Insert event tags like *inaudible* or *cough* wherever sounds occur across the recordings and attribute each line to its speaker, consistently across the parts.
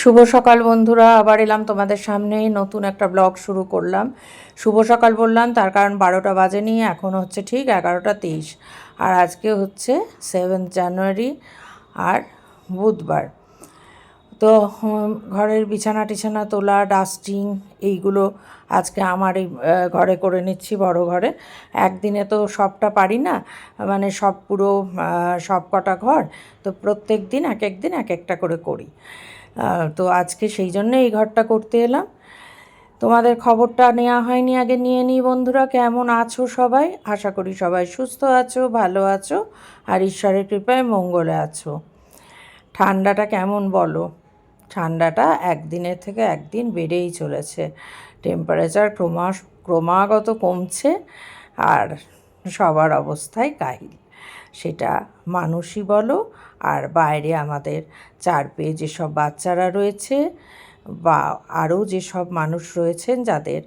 Speaker 1: শুভ সকাল বন্ধুরা, আবার এলাম তোমাদের সামনে। নতুন একটা ব্লগ শুরু করলাম। শুভ সকাল বললাম, তার কারণ বারোটা বাজেনি, এখন হচ্ছে ঠিক এগারোটা তেইশ। আর আজকে হচ্ছে সেভেন্থ জানুয়ারি আর বুধবার। তো ঘরের বিছানা টিছানা তোলা ডাস্টিং এইগুলো আজকে আমার এই ঘরে করে নিচ্ছি, বড় ঘরে। একদিনে তো সবটা পারি না মানে সব পুরো সব কটা ঘর। তো প্রত্যেক দিন এক এক দিন এক একটা করে করি। তো আজকে সেই জন্য এই ঘরটা করতে এলাম। তোমাদের খবরটা নেওয়া হয়নি, আগে নিয়ে নিই বন্ধুরা। কেমন আছো সবাই? আশা করি সবাই সুস্থ আছো, ভালো আছো, আর ঈশ্বরের কৃপায় মঙ্গলে আছো। ঠান্ডাটা কেমন বলো? ঠান্ডাটা একদিনের থেকে একদিন বেড়েই চলেছে। টেম্পারেচার ক্রমাস ক্রমাগত কমছে, আর সবার অবস্থায় কাহিল। সেটা মানুষই বলো আর বাইরে আমাদের চার পেয়ে যেসব বাচ্চারা রয়েছে বা আরও যেসব মানুষ রয়েছেন যাদের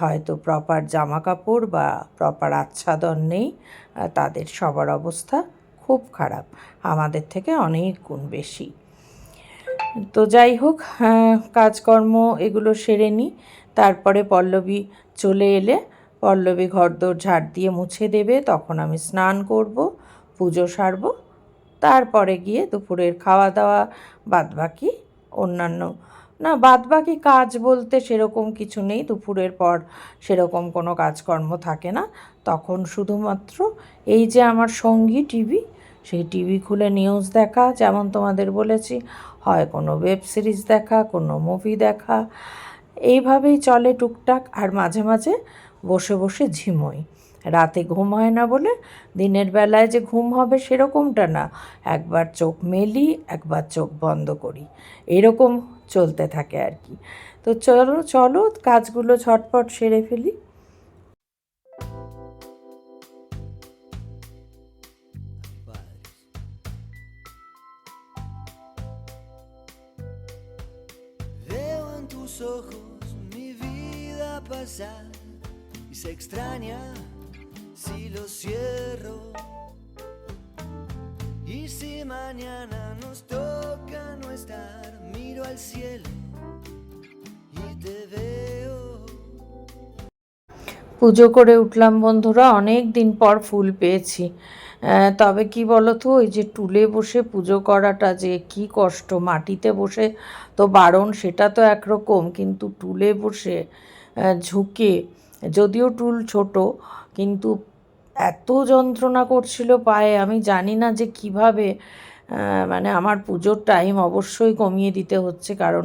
Speaker 1: হয়তো প্রপার জামা কাপড় বা প্রপার আচ্ছাদন নেই তাদের সবার অবস্থা খুব খারাপ, আমাদের থেকে অনেক গুণ বেশি। তো যাই হোক কাজকর্ম এগুলো সেরে নিই। তারপরে পল্লবী চলে এলে পল্লবী ঘরদোর ঝাড় দিয়ে মুছে দেবে, তখন আমি স্নান করব, পুজো সারব তারপরে গিয়ে দুপুরের খাওয়া দাওয়া বাদবাকি অন্যান্য। না, বাদবাকি কাজ বলতে সেরকম কিছু নেই, দুপুরের পর সেরকম কোনো কাজকর্ম থাকে না। তখন শুধুমাত্র এই যে আমার সঙ্গী টিভি, সেই টিভি খুলে নিউজ দেখা, যেমন তোমাদের বলেছি, হয় কোনো ওয়েব সিরিজ দেখা, কোনো মুভি দেখা, এইভাবেই চলে টুকটাক, আর মাঝে মাঝে বসে বসে ঝিমোই। রাতে ঘুম হয় না বলে দিনের বেলায় যে ঘুম হবে সেরকমটা না। একবার চোখ মেলি, একবার চোখ বন্ধ করি। এরকম চলতে থাকে আর কি। তো চলো চলো, কাজগুলো ঝটপট সেরে ফেলি।
Speaker 2: Ojos mi vida pasar y se extraña. Si lo cierro. Y si mañana nos toca no estar, miro al cielo y te veo.
Speaker 1: পুজো করে উঠলাম বন্ধুরা অনেক দিন পর ফুল পেয়েছি তবে কি বলো তো ওই যে টুলে বসে পুজো করাটা যে কি কষ্ট মাটিতে বসে তো বারণ সেটা তো একরকম কিন্তু টুলে বসে ঝুঁকে যদিও টুল ছোট কিন্তু এত যন্ত্রণা করছিল পায়ে, আমি জানি না যে কীভাবে মানে আমার পুজোর টাইম অবশ্যই কমিয়ে দিতে হচ্ছে, কারণ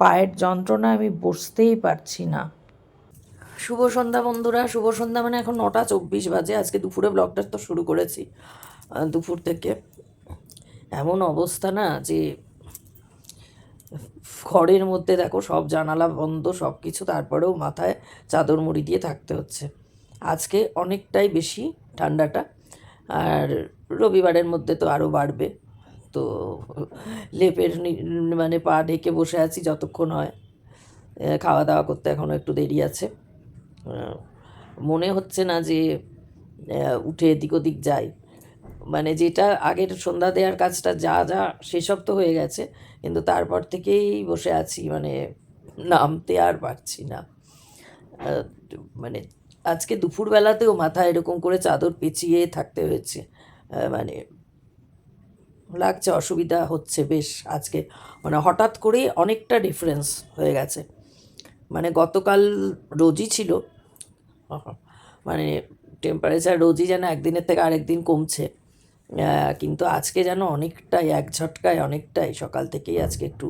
Speaker 1: পায়ের যন্ত্রণা আমি বসতেই পারছি না। শুভ সন্ধ্যা বন্ধুরা, শুভ সন্ধ্যা মানে এখন নটা চব্বিশ বাজে, আজকে দুপুরে ব্লগটা তো শুরু করেছি দুপুর থেকে। এমন অবস্থা না যে, ঘরের মধ্যে দেখো সব জানালা বন্ধ সব কিছু তারপরেও মাথায় চাদর মুড়ি দিয়ে থাকতে হচ্ছে। আজকে অনেকটাই বেশি ঠান্ডাটা। আর রবিবারের মধ্যে তো আরও বাড়বে। তো লেপের মানে পা ঢেকে বসে আছি যতক্ষণ হয়। খাওয়া দাওয়া করতে এখনও একটু দেরি আছে। মনে হচ্ছে না যে উঠে এদিক ওদিক যাই। মানে যেটা আগের সন্ধ্যা দেওয়ার কাজটা যা যা, সেসব তো হয়ে গেছে। কিন্তু তারপর থেকেই বসে আছি মানে নামতে আর পারছি না। মানে আজকে দুপুরবেলাতেও মাথা এরকম করে চাদর পেঁচিয়ে থাকতে হয়েছে। মানে লাগছে অসুবিধা হচ্ছে বেশ আজকে। মানে হঠাৎ করেই অনেকটা ডিফারেন্স হয়ে গেছে। মানে গতকাল রোজই ছিল। মানে টেম্পারেচার রোজই যেন একদিনের থেকে আরেক দিন কমছে কিন্তু আজকে যেন অনেকটাই এক ঝটকায় অনেকটাই সকাল থেকেই আজকে একটু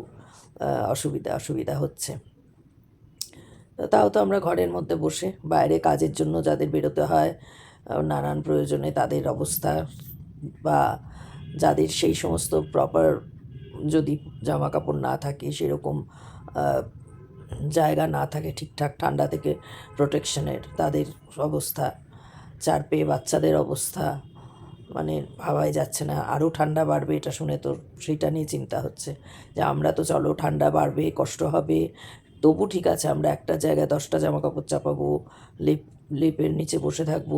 Speaker 1: অসুবিধা অসুবিধা হচ্ছে। তাও তো আমরা ঘরের মধ্যে বসে বাইরে কাজের জন্য যাদের বেরোতে হয় নানান প্রয়োজনে তাদের অবস্থা বা যাদের সেই সমস্ত প্রপার যদি জামা কাপড় না থাকে, সেরকম জায়গা না থাকে ঠিকঠাক ঠান্ডা থেকে প্রোটেকশনের তাদের অবস্থা চার পেয়ে বাচ্চাদের অবস্থা মানে ভাবাই যাচ্ছে না। আরও ঠান্ডা বাড়বে এটা শুনে তো সেইটা নিয়ে চিন্তা হচ্ছে যে আমরা তো চলো ঠান্ডা বাড়বে, কষ্ট হবে তবু ঠিক আছে, আমরা একটা জায়গায় দশটা জামা কাপড় চাপাবো, লেপ, লেপের নিচে বসে থাকব।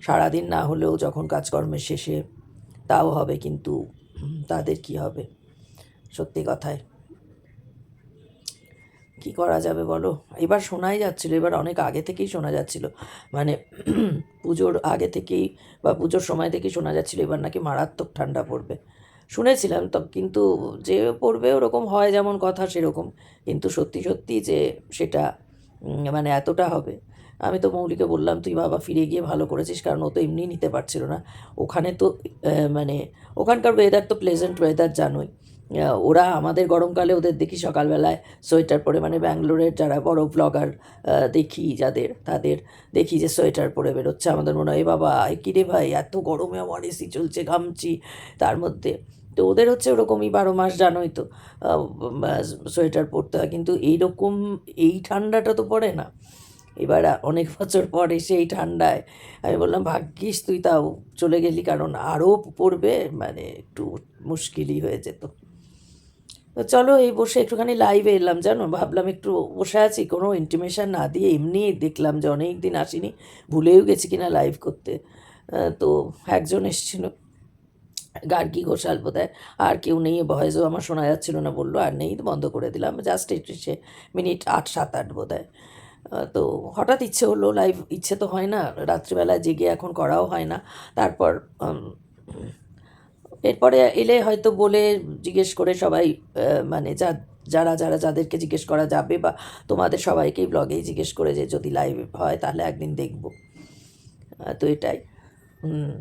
Speaker 1: সারাদিন না হলেও যখন কাজকর্মের শেষে, তাও হবে কিন্তু তাদের কি হবে? সত্যি কথায়। কি করা যাবে বলো? এবার শোনাই যাচ্ছিল, এবার অনেক আগে থেকেই শোনা যাচ্ছিল। মানে *clears throat* পুজোর আগে থেকেই বা পুজোর সময় থেকেই শোনা যাচ্ছিল, এবার নাকি মারাত্মক ঠান্ডা পড়বে। শুনেছিলাম, তো কিন্তু যে পড়বে ওরকম হয় যেমন কথা সেরকম। কিন্তু সত্যি সত্যি যে সেটা মানে এতটা হবে, আমি তো মৌলিকে বললাম, তুই বাবা ফিরে গিয়ে ভালো করেছিস, কারণ ও তো এমনি নিতে পারছিল না। ওখানে তো মানে ওখানকার ওয়েদার তো প্লেজেন্ট ওয়েদার জানোই। ওরা আমাদের গরমকালে ওদের দেখি সকালবেলায় সোয়েটার পরে মানে ব্যাঙ্গালোরের যারা বড় ব্লগার দেখি যাদের, তাদের দেখি যে সোয়েটার পরে বেরোচ্ছে। আমাদের মনে হয় বাবা, এ কী ভাই, এত গরমে আমার এসি চলছে, ঘামছি। তার মধ্যে তো ওদের হচ্ছে ওরকমই বারো মাস, জানোই তো সোয়েটার পরতে হয়। কিন্তু এইরকম এই ঠান্ডাটা তো পড়ে না। এবার অনেক বছর পর এসে এই ঠান্ডায় আমি বললাম, ভাগ্যিস তুই তাও চলে গেলি, কারণ আরও পড়বে মানে একটু মুশকিলই হয়ে যেত। তো চলো এই বসে একটুখানি লাইভে এলাম, জানো? ভাবলাম একটু বসে আছি, কোনো ইন্টিমেশন না দিয়ে এমনি দেখলাম যে অনেক দিন আসিনি, ভুলেও গেছি কিনা লাইভ করতে। তো একজন এসেছিল। গার্গী ঘোষাল বোধ আর কেউ নেই, ভয়েসও আমার শোনা যাচ্ছিল না, বলল, আর নেই বন্ধ করে দিলাম। জাস্ট একটু সে মিনিট আট সাত আট বোধ তো হঠাৎ ইচ্ছে হলো, লাইভ ইচ্ছে তো হয় না রাত্রিবেলায় জেগে এখন করাও হয় না। তারপর এরপরে এলে হয়তো বলে জিজ্ঞেস করে সবাই মানে যা, যারা যারা, যাদেরকে জিজ্ঞেস করা যাবে বা তোমাদের সবাইকেই ব্লগেই জিজ্ঞেস করে যে যদি লাইভ হয়, তাহলে একদিন দেখব। তো এটাই। হুম।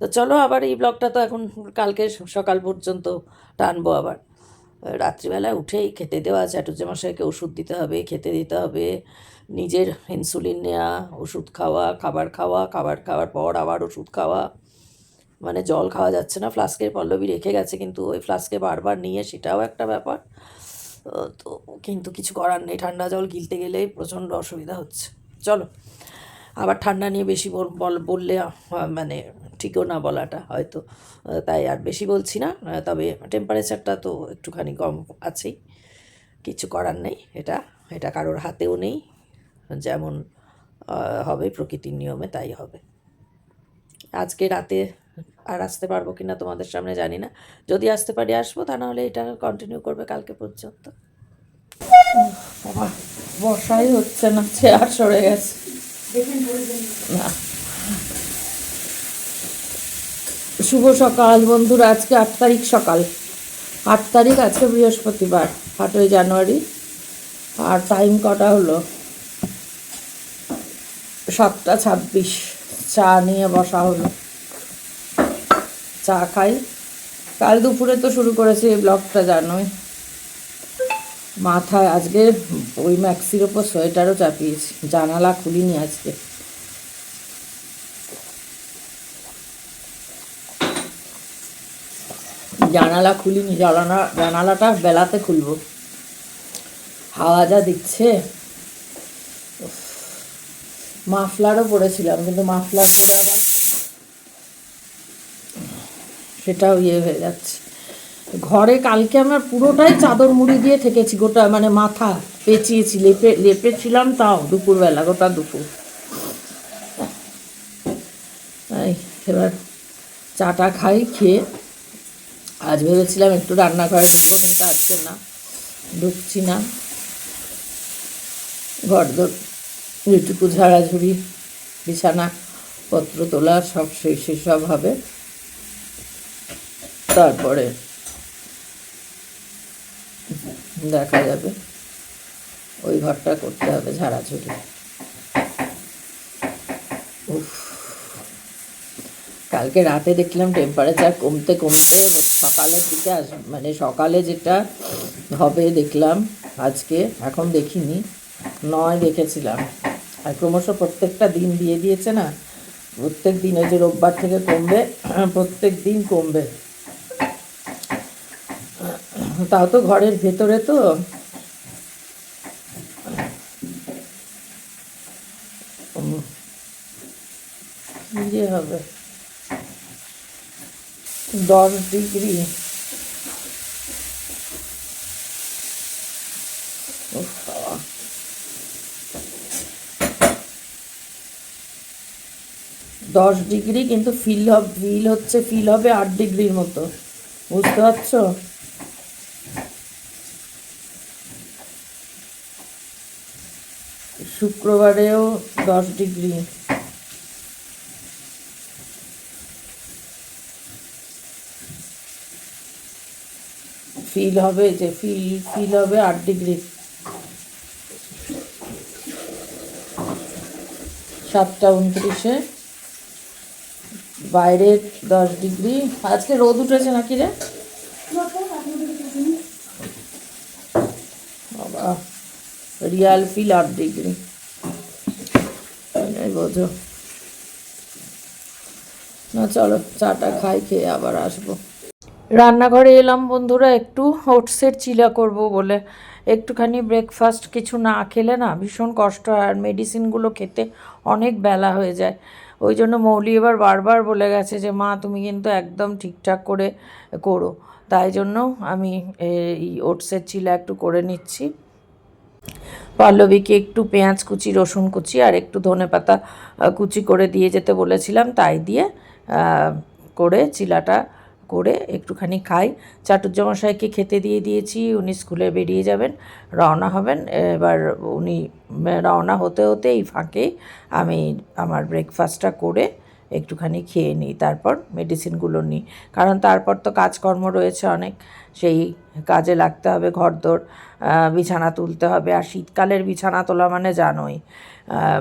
Speaker 1: তো চলো আবার এই ব্লগটা তো এখন কালকে সকাল পর্যন্ত টানবো আবার। রাত্রিবেলায় উঠেই খেতে দেওয়া চ্যাটুর্য মশাইকে ওষুধ দিতে হবে, খেতে দিতে হবে, নিজের ইনসুলিন নেওয়া ওষুধ খাওয়া, খাবার খাওয়া, খাবার খাওয়ার পর আবার ওষুধ খাওয়া। মানে জল খাওয়া যাচ্ছে না ফ্লাস্কের পল্লবী রেখে গেছে কিন্তু ওই ফ্লাস্কে বারবার নিয়ে সেটাও একটা ব্যাপার। তো কিন্তু কিছু করার নেই, ঠান্ডা জল গিলতে গেলেই প্রচণ্ড অসুবিধা হচ্ছে। চলো, আবার ঠান্ডা নিয়ে বেশি বল, বল- বললে মানে ঠিকও না বলাটা হয়তো তাই আর বেশি বলছি না তবে টেম্পারেচারটা তো একটুখানি কম আছেই কিছু করার নেই এটা এটা কারোর হাতেও নেই যেমন হবে প্রকৃতির নিয়মে তাই হবে। আজকে রাতে আর আসতে পারব কি না তোমাদের সামনে জানি না যদি আসতে পারি আসব তা নাহলে এটা কন্টিনিউ করবে কালকে পর্যন্ত। বাবা বসাই হচ্ছে না চেয়ার সরে গেছে। না। শুভ সকাল বন্ধুরা, আজকে আট তারিখ সকাল। আট তারিখ আজকে বৃহস্পতিবার, আটই জানুয়ারি। আর টাইম কটা হলো? সাতটা ছাব্বিশ। চা নিয়ে বসা হলো। চা খাই। কাল দুপুরে তো শুরু করেছি এই ব্লগটা, জানোই। মাথায় আজকে ওই ম্যাক্সির ওপর সোয়েটারও চাপিয়েছি, জানালা খুলিনি আজকে। জানালা খুলিনি, জানালা, জানালাটা বেলাতে খুলবো। হাওয়া যা দিচ্ছে মাফলারও পরেছিলাম, কিন্তু মাফলার পরে আবার সেটাও ইয়ে হয়ে যাচ্ছে। ঘরে কালকে আমার পুরোটাই চাদর মুড়ি দিয়ে থেকেছি গোটা মানে মাথা পেঁচিয়েছি, লেপে, লেপেছিলাম তাও দুপুরবেলা, গোটা দুপুর। তাই এবার চাটা খাই, খেয়ে আজ ভেবেছিলাম একটু রান্নাঘরে ঢুকবো, কিন্তু আজকে না, ঢুকছি না। ঘর দর যেটুকু ঝাড়াঝুড়ি, বিছানা পত্র তোলা, সব সেই সেসব হবে। তারপরে দেখা যাবে, ওই ঘরটা করতে হবে ঝাড়াঝুড়ি। উফ। কালকে রাতে দেখলাম টেম্পারেচার কমতে কমতে সকালের দিকে আস মানে সকালে যেটা হবে দেখলাম আজকে, এখন দেখিনি, নয় দেখেছিলাম। আর ক্রমশ প্রত্যেকটা দিন দিয়ে দিয়েছে না, প্রত্যেক দিন ওই যে রোববার থেকে কমবে, *clears throat* প্রত্যেক দিন কমবে। তাও তো ঘরের ভেতরে তো। যে হবে? দশ ডিগ্রি। দশ ডিগ্রি কিন্তু ফিল হবে ফিল হচ্ছে ফিল হবে আট ডিগ্রির মতো। বুঝতে পারছ? শুক্রবারেও দশ ডিগ্রি। ফিল হবে, যে ফিল ফিল হবে আট ডিগ্রি সাতটা উনত্রিশে। বাইরে দশ ডিগ্রি আজকে রোদ উঠেছে নাকি রে? বাবা রিয়াল ফিল আট ডিগ্রি বোঝো। না, চলো, চাটা খাই, খেয়ে আবার আসব। রান্নাঘরে এলাম বন্ধুরা, একটু ওটসের চিলা করব বলে। একটুখানি ব্রেকফাস্ট কিছু না খেলে না ভীষণ কষ্ট হয় আর মেডিসিনগুলো খেতে অনেক বেলা হয়ে যায়। ওই জন্য মৌলি এবার বারবার বলে গেছে যে, মা, তুমি কিন্তু একদম ঠিকঠাক করে করো। তাই জন্য আমি এই ওটসের চিলা একটু করে নিচ্ছি। পল্লবীকে একটু পেঁয়াজ কুচি, রসুন কুচি আর একটু ধনে পাতা কুচি করে দিয়ে যেতে বলেছিলাম। তাই দিয়ে করে চিলাটা করে একটুখানি খাই। চাটুর্যমশাইকে খেতে দিয়ে দিয়েছি, উনি স্কুলে বেরিয়ে যাবেন, রওনা হবেন। এবার উনি রওনা হতে হতে এই ফাঁকে আমি আমার ব্রেকফাস্টটা করে একটুখানি খেয়ে নিই, তারপর মেডিসিনগুলো নিই। কারণ তারপর তো কাজকর্ম রয়েছে অনেক, সেই কাজে লাগতে হবে, ঘরদোর বিছানা তুলতে হবে। আর শীতকালের বিছানা তোলা মানে জানোই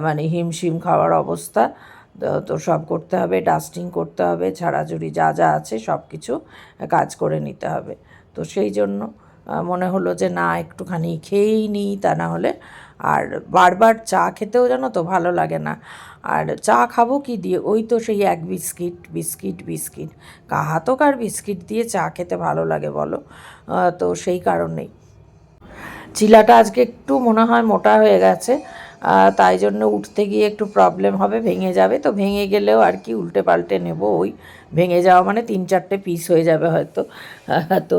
Speaker 1: মানে হিমশিম খাওয়ার অবস্থা। তো সব করতে হবে ডাস্টিং করতে হবে ঝাড়াঝুড়ি যা যা আছে সব কিছু কাজ করে নিতে হবে। তো সেই জন্য মনে হলো যে না, একটুখানি খেয়েই নিই তা না হলে। আর বারবার চা খেতেও জানো তো ভালো লাগে না। আর চা খাব কি দিয়ে? ওই তো সেই এক বিস্কিট বিস্কিট বিস্কিট। কাহাতক আর বিস্কিট দিয়ে চা খেতে ভালো লাগে বলো? তো সেই কারণেই। চিলাটা আজকে একটু মনে হয় মোটা হয়ে গেছে। তাই জন্য উঠতে গিয়ে একটু প্রবলেম হবে, ভেঙে যাবে। তো ভেঙে গেলেও আর কি উল্টে পাল্টে নেব ওই। ভেঙে যাওয়া মানে তিন চারটে পিস হয়ে যাবে হয়তো। তো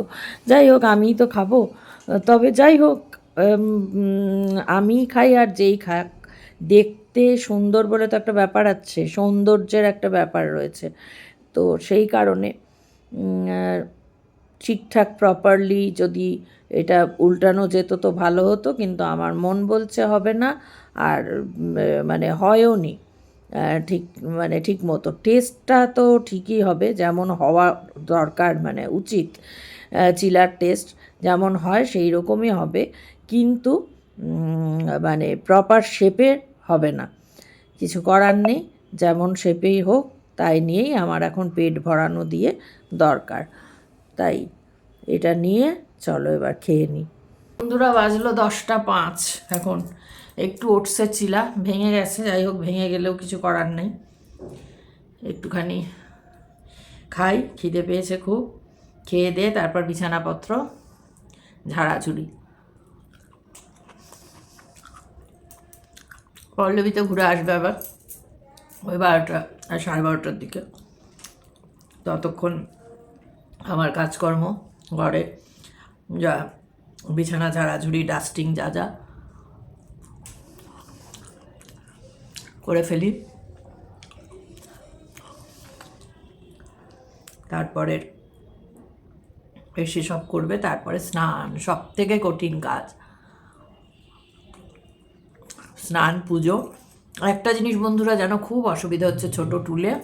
Speaker 1: যাই হোক, আমিই তো খাব। তবে যাই হোক আমি খাই আর যেই খাক। দেখতে সুন্দর বলে তো একটা ব্যাপার আছে, সৌন্দর্যের একটা ব্যাপার রয়েছে। তো সেই কারণে ঠিকঠাক প্রপারলি যদি এটা উল্টানো যেত তো ভালো হতো, কিন্তু আমার মন বলছে হবে না। আর মানে হয়ও নি। ঠিক মানে ঠিক মতো। টেস্টটা তো ঠিকই হবে, যেমন হওয়া দরকার মানে উচিত। চিলার টেস্ট যেমন হয়, সেই রকমই হবে। কিন্তু মানে প্রপার শেপে হবে না। কিছু করার নেই, যেমন শেপেই হোক, তাই নিয়েই আমার এখন পেট ভরানো দিয়ে দরকার। তাই, এটা নিয়ে চলো এবার খেয়ে নিই বন্ধুরা বাজলো দশটা পাঁচ এখন। একটু ওটসের চিলা, ভেঙে গেছে, যাই হোক, ভেঙে গেলেও কিছু করার নেই। একটুখানি খাই, খিদে পেয়েছে খুব। খেয়ে দিয়ে তারপর বিছানাপত্র, ঝাড়াঝুড়ি। পল্লবীতে ঘুরে আসবে আবার, ওই বারোটা আর সাড়ে বারোটার দিকে। ততক্ষণ আমার কাজকর্ম, ঘরে যা বিছানা ঝাড়াঝুড়ি ডাস্টিং যা যা। করে ফেলি। তারপরে এসে সব করবে, তারপরে স্নান সব থেকে কঠিন কাজ। স্নান, পুজো। একটা জিনিস বন্ধুরা, যেন খুব অসুবিধা হচ্ছে ছোট টুলে।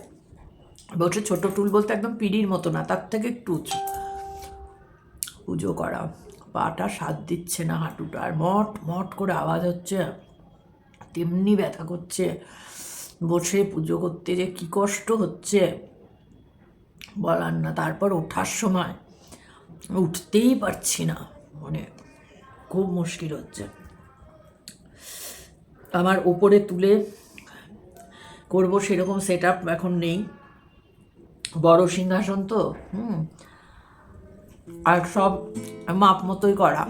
Speaker 1: বলছে ছোট টুল বলতে একদম পিড়ির মতো না, তার থেকে একটু পুজো করা। পাটা সাথ দিচ্ছে না হাঁটুটা। আর মট মট করে আওয়াজ হচ্ছে, তেমনি ব্যথা করছে। বসে পুজো করতে যে কী কষ্ট হচ্ছে, বলার না। তারপর ওঠার সময় উঠতেই পারছি না মানে খুব মুশকিল হচ্ছে। আমার ওপরে তুলে করব সেরকম সেট আপ এখন নেই। বড় সিংহাসন তো, হুম। আর সব মাপ মতোই করা।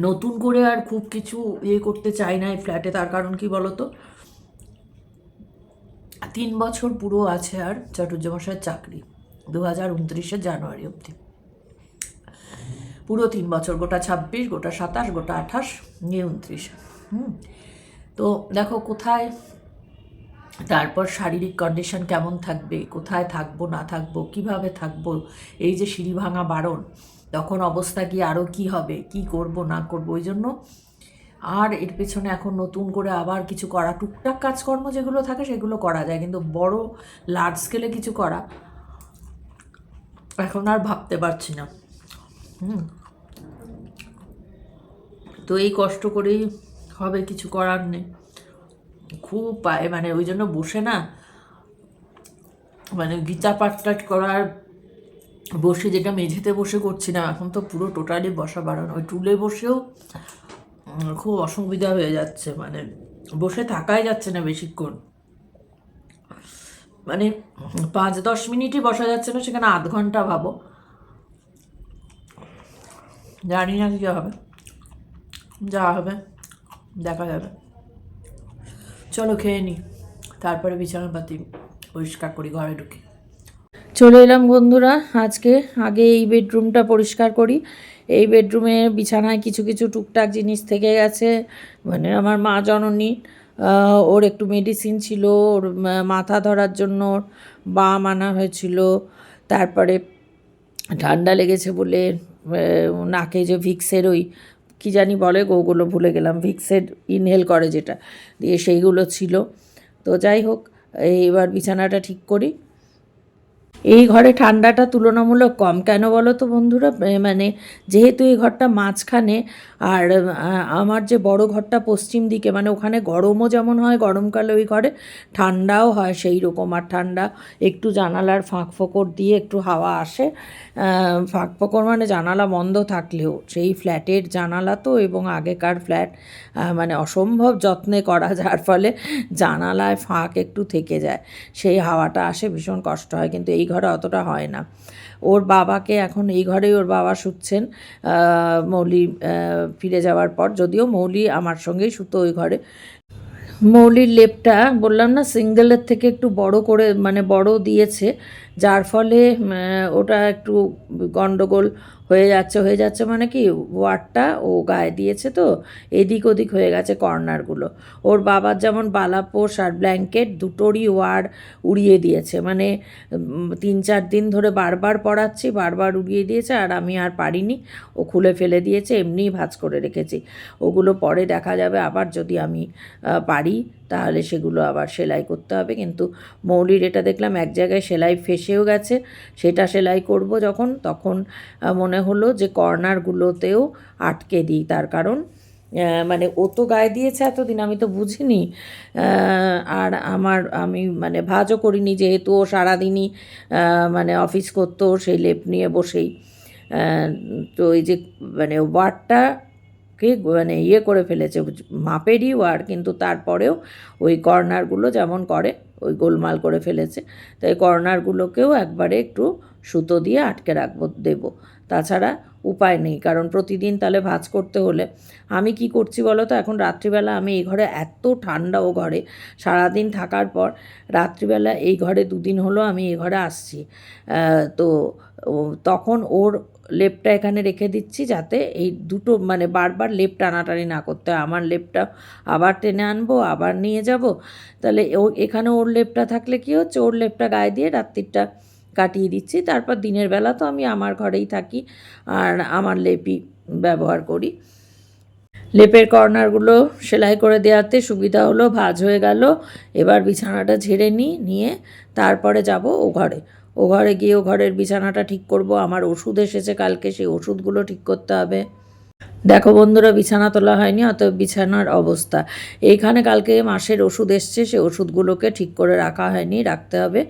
Speaker 1: নতুন করে আর খুব কিছু ইয়ে করতে চাই না এই ফ্ল্যাটে তার কারণ কি বলতো? তিন বছর পুরো আছে আর চাটুর্যমশাইয়ের চাকরি দু হাজার উনত্রিশের জানুয়ারি অবধি। পুরো তিন বছর, গোটা ছাব্বিশ, গোটা সাতাশ, গোটা আঠাশ, নিয়ে উনত্রিশ। হুম, তো দেখো কোথায় তারপর শারীরিক কন্ডিশন কেমন থাকবে, কোথায় থাকব, না থাকব, কীভাবে থাকব, এই যে সিঁড়ি ভাঙা বারণ, তখন অবস্থা কি আরও কি হবে, কি করব, না করব, ওই জন্য আর এর পেছনে এখন নতুন করে আবার কিছু করা, টুকটাক কাজকর্ম যেগুলো থাকে সেগুলো করা যায়, কিন্তু বড় লার্জ স্কেলে কিছু করা এখন আর ভাবতে পারছি না। তো এই কষ্ট করেই হবে কিছু করার নেই। খুব পায় মানে ওই জন্য বসে না মানে গীতা পাঠ টাঠ করার বসে যেটা মেঝেতে বসে করছি না এখন তো পুরো টোটালি বসা বাড়ানো, ওই টুলে বসেও খুব অসুবিধা হয়ে যাচ্ছে মানে বসে থাকাই যাচ্ছে না বেশিক্ষণ। মানে পাঁচ দশ মিনিটই বসা যাচ্ছে না, সেখানে আধ ঘণ্টা ভাবো। জানি না কী হবে, যা হবে, দেখা যাবে। চলো খেয়ে নি। তারপরে বিছানাপাতি পরিষ্কার করি, ঘরে ঢুকি। চলে এলাম বন্ধুরা, আজকে আগে এই বেডরুমটা পরিষ্কার করি। এই বেডরুমে বিছানায় কিছু কিছু টুকটাক জিনিস থেকে গেছে মানে আমার মা জননী ওর একটু মেডিসিন ছিল, ওর মাথা ধরার জন্য ওর বাম আনা হয়েছিল, তারপরে ঠান্ডা লেগেছে বলে নাকে যে ভিক্সের ওই কী জানি বলে, গোগুলো ভুলে গেলাম, ভিক্সের ইনহেল করে যেটা, দিয়ে সেইগুলো ছিল। তো যাই হোক এবার বিছানাটা ঠিক করি। এই ঘরে ঠান্ডাটা তুলনামূলক কম। কেন বলো তো বন্ধুরা? মানে যেহেতু এই ঘরটা মাঝখানে, আর আমার যে বড় ঘরটা পশ্চিম দিকে মানে ওখানে গরমও যেমন হয় গরমকালে ওই ঘরে ঠান্ডাও হয় সেই রকম। আর ঠান্ডা একটু জানালার ফাঁক ফোকর দিয়ে একটু হাওয়া আসে। ফাঁক ফোকর মানে জানালা বন্ধ থাকলেও, সেই ফ্ল্যাটের জানালা তো এবং আগেকার ফ্ল্যাট মানে অসম্ভব যত্নে করা, যার ফলে জানালায় ফাঁক একটু থেকে যায়। সেই হাওয়াটা আসে, ভীষণ কষ্ট হয়। কিন্তু এই ঘরে অতটা হয় না। ওর বাবাকে এখন এই ঘরেই ওর বাবা শুচ্ছেন। মৌলি ফিরে যাওয়ার পর যদিও মৌলি আমার সঙ্গেই শুতো ওই ঘরে। মৌলির লেপটা বললাম না, সিঙ্গেলের থেকে একটু বড় করে মানে বড় দিয়েছে। যার ফলে ওটা একটু গন্ডগোল হয়ে যাচ্ছে হয়ে যাচ্ছে মানে কি? ওয়ারটা ও গায়ে দিয়েছে তো, এদিক ওদিক হয়ে গেছে কর্নারগুলো ওর বাবার যেমন বালাপোষ আর ব্ল্যাঙ্কেট দুটোরই ওয়ার উড়িয়ে দিয়েছে। মানে তিন চার দিন ধরে বারবার পড়াচ্ছি, বারবার উড়িয়ে দিয়েছে আর আমি আর পারিনি। ও খুলে ফেলে দিয়েছে, এমনিই ভাঁজ করে রেখেছি। ওগুলো পরে দেখা যাবে। আবার যদি আমি পারি, তাহলে সেগুলো আবার সেলাই করতে হবে। কিন্তু মৌলির এটা দেখলাম এক জায়গায় সেলাই ফেসেও গেছে। সেটা সেলাই করব যখন, তখন মনে হলো যে কর্নারগুলোতেও আটকে দিই। তার কারণ মানে ও তো গায়ে দিয়েছে এতদিন, আমি তো বুঝিনি। আর আমার, আমি মানে ভাজও করিনি যেহেতু ও সারাদিনই মানে অফিস করতো, সেই লেপ নিয়ে বসেই। তো এই যে মানে ওয়ার্ডটাকে মানে ইয়ে করে ফেলেছে, মাপেরই ওয়ার কিন্তু তারপরেও ওই কর্নারগুলো যেমন করে, ওই গোলমাল করে ফেলেছে। তাই কর্নারগুলোকেও একবারে একটু সুতো দিয়ে আটকে রাখব, দেবো। তাছাড়া উপায় নেই। কারণ প্রতিদিন তাহলে ভাঁজ করতে হলে আমি কি করছি বলো তো? এখন রাত্রিবেলা আমি এই ঘরে এত ঠান্ডা ও ঘরে। সারাদিন থাকার পর রাত্রিবেলা এই ঘরে দুদিন হলো আমি এই ঘরে আসছি। তো তখন ওর লেপটা এখানে রেখে দিচ্ছি যাতে এই দুটো মানে বারবার লেপ টানাটানি না করতে হয়। আমার লেপটা আবার টেনে আনব, আবার নিয়ে যাব। তাহলে ও, এখানে ওর লেপটা থাকলে কি হচ্ছে? ওর লেপটা গায়ে দিয়ে রাত্রিটা কাটিয়ে দিচ্ছি। তারপর দিনের বেলা তো আমি আমার ঘরেই থাকি আর আমার লেপি ব্যবহার করি। লেপের কর্নারগুলো সেলাই করে দেওয়াতে সুবিধা হলো, ভাজ হয়ে গেল। এবার বিছানাটা ঝেড়ে নিই নিয়ে তারপরে যাব ও ঘরে। ও ঘরে গিয়ে ও ঘরের বিছানাটা ঠিক করব। আমার ওষুধ এসেছে কালকে, সেই ওষুধগুলো ঠিক করতে হবে। দেখো বন্ধুরা, বিছানা তোলা হয়নি অত বিছানার অবস্থা। এইখানে কালকে মাসের ওষুধ এসছে, সে ওষুধগুলোকে ঠিক করে রাখা হয়নি, রাখতে হবে।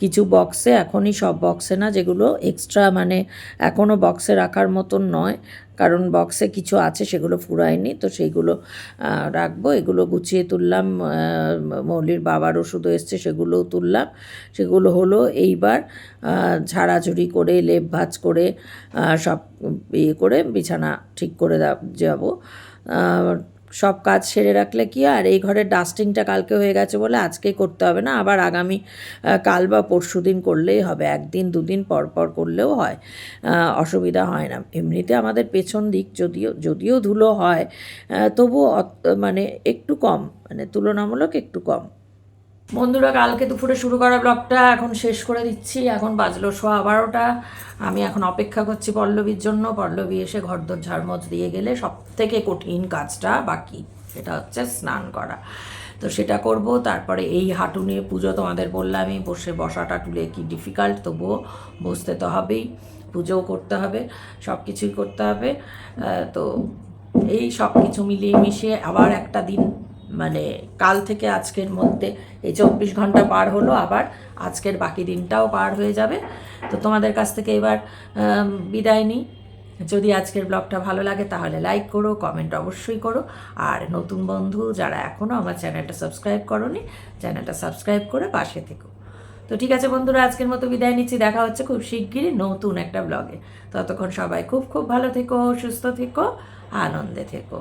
Speaker 1: কিছু বক্সে, এখনই সব বক্সে না, যেগুলো এক্সট্রা মানে এখনও বক্সে রাখার মতন নয়। কারণ বক্সে কিছু আছে, সেগুলো ফুরায়নি, তো সেইগুলো রাখব। এগুলো গুছিয়ে তুললাম মৌলির বাবার ওষুধও এসছে, সেগুলোও তুললাম। সেগুলো হলো এইবার ঝাড়াঝুড়ি করে, লেপ ভাজ করে সব ইয়ে করে বিছানা ঠিক করে যাব। সব কাজ সেরে রাখলে কি আর এই ঘরের ডাস্টিংটা কালকে হয়ে গেছে বলে আজকে করতে হবে না, আবার আগামী কাল বা পরশু দিন করলেই হবে, একদিন দুদিন পর পর করলেও হয় অসুবিধা হয় না। এমনিতে আমাদের পেছন দিক যদিও যদিও ধুলো হয় তবু তবুও মানে একটু কম মানে তুলনামূলক একটু কম। বন্ধুরা, কালকে দুপুরে শুরু করা ব্লগটা এখন শেষ করে দিচ্ছি। এখন বাজলো সোয়া বারোটা। আমি এখন অপেক্ষা করছি পল্লবীর জন্য। পল্লবী এসে ঘরদোর ঝাড়মোছ দিয়ে গেলে সব থেকে কঠিন কাজটা বাকি, সেটা হচ্ছে স্নান করা। তো সেটা করব, তারপরে এই হাঁটু নিয়ে পুজো তোমাদের বললামই, বসে বসাটা টুলে কি ডিফিকাল্ট তবুও বসতে তো হবেই। পুজোও করতে হবে সব কিছুই করতে হবে। তো এই সব কিছু মিলিয়ে মিশিয়ে আবার একটা দিন মানে কাল থেকে আজকের মধ্যে এই চব্বিশ ঘণ্টা পার হলো, আবার আজকের বাকি দিনটাও পার হয়ে যাবে। তো তোমাদের কাছ থেকে এবার বিদায় নিই। যদি আজকের ব্লগটা ভালো লাগে তাহলে লাইক করো, কমেন্ট অবশ্যই করো। আর নতুন বন্ধু যারা এখনও আমার চ্যানেলটা সাবস্ক্রাইব করোনি, চ্যানেলটা সাবস্ক্রাইব করে পাশে থেকো। তো ঠিক আছে বন্ধুরা, আজকের মতো বিদায় নিচ্ছি। দেখা হচ্ছে খুব শিগগিরই নতুন একটা ব্লগে। ততক্ষণ সবাই খুব খুব ভালো থেকো, সুস্থ থেকো, আনন্দে থেকো।